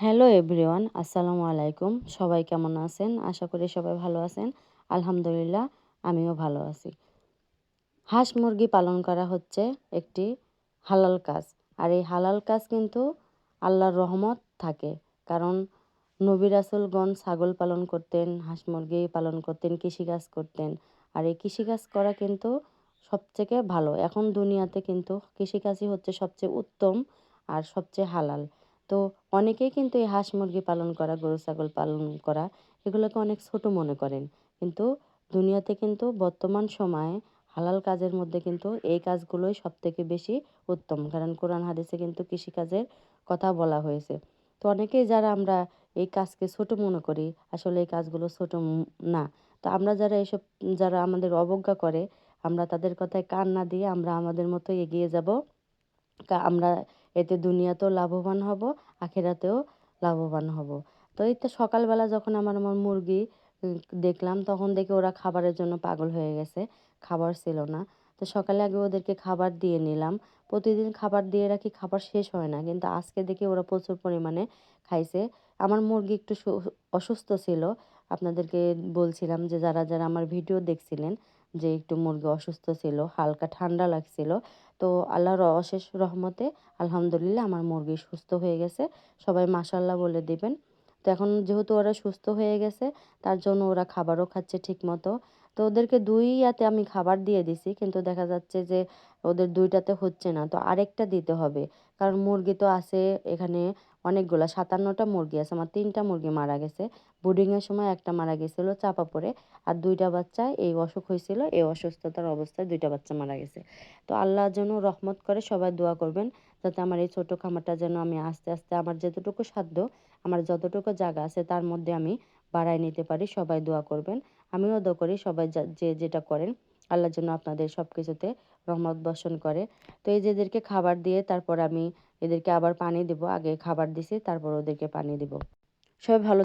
Hello everyone আসসালামু আলাইকুম সবাই কেমন আছেন? আশা করি সবাই ভালো আছেন। আলহামদুলিল্লাহ, আমিও ভালো আছি। হাঁস মুরগি পালন করা হচ্ছে একটি হালাল কাজ। আর এই হালাল কাজ কিন্তু আল্লাহর রহমত থাকে। কারণ নবী রাসুলগণ ছাগল পালন করতেন, হাঁস মুরগি পালন করতেন, কৃষিকাজ করতেন। আর এই কৃষিকাজ করা কিন্তু সবথেকে ভালো। এখন দুনিয়াতে কিন্তু কৃষিকাজই হচ্ছে সবচেয়ে উত্তম আর সবচেয়ে হালাল। তো অনেকেই কিন্তু এই হাঁস মুরগি পালন করা, গরু, ছাগল পালন করা, এগুলোকে অনেক ছোট মনে করেন। কিন্তু দুনিয়াতে কিন্তু বর্তমান সময়ে হালাল কাজের মধ্যে কিন্তু এই কাজগুলোই সব থেকে বেশি উত্তম। কারণ কোরআন হাদিসে কিন্তু কৃষিকাজের কথা বলা হয়েছে। তো অনেকেই যারা আমরা এই কাজকে ছোট মনে করি, আসলে এই কাজগুলো ছোট না। তো আমরা যারা এসব, যারা আমাদের অবজ্ঞা করে, আমরা তাদের কথায় কান না দিয়ে আমরা আমাদের মতো এগিয়ে যাব। আমরা এতে দুনিয়াতেও লাভবান হব, আখেরাতেও লাভবান হব। তো এই তো সকালবেলা যখন আমার আমার মুরগি দেখলাম, তখন দেখে ওরা খাবারের জন্য পাগল হয়ে গেছে। খাবার ছিল না। তো সকালে আগে ওদেরকে খাবার দিয়ে নিলাম। প্রতিদিন খাবার দিয়ে রাখি, খাবার শেষ হয় না। কিন্তু আজকে দেখে ওরা প্রচুর পরিমাণে খাইছে। আমার মুরগি একটু অসুস্থ ছিল। আপনাদেরকে বলছিলাম যে, যারা যারা আমার ভিডিও দেখছিলেন যে একটু মুরগি অসুস্থ ছিল, হালকা ঠান্ডা লাগছিল। তো আল্লাহর অশেষ রহমতে আলহামদুলিল্লাহ আমার মুরগি সুস্থ হয়ে গেছে। সবাই মাসাল্লাহ বলে দিবেন। তো এখন যেহেতু ওরা সুস্থ হয়ে গেছে, তার জন্য ওরা খাবারও খাচ্ছে ঠিক মতো তো ওদেরকে দুই ইয়াতে আমি খাবার দিয়ে দিছি, কিন্তু দেখা যাচ্ছে যে ওদের দুইটাতে হচ্ছে না। তো আরেকটা দিতে হবে, কারণ মুরগি তো আছে এখানে অনেকগুলো, সাতান্নটা মুরগি আছে, আমার তিনটা মুরগি মারা গেছে। বুডিংয়ের সময় একটা মারা গেছিল চাপা পড়ে, আর দুইটা বাচ্চা এই অসুখ হয়েছিল, এই অসুস্থতার অবস্থায় দুইটা বাচ্চা মারা গেছে। তো আল্লাহ যেন রহমত করে সবাই দোয়া করবেন, যাতে আমার এই ছোটো খামারটা যেন আমি আস্তে আস্তে, আমার যতটুকু সাধ্য আমার যতটুকু জায়গা আছে তার মধ্যে আমি বাড়ায় নিতে পারি, সবাই দোয়া করবেন। আমিও দোয়া করি সবাই যে যেটা করেন আল্লাহর জন্য আপনাদের সব কিছুতে রহমত বর্ষণ করে। তো এই যে এদেরকে খাবার দিয়ে তারপর আমি এদেরকে আবার পানি দেব, আগে খাবার দিছি, তারপর ওদেরকে পানি দেব। সবাই ভালো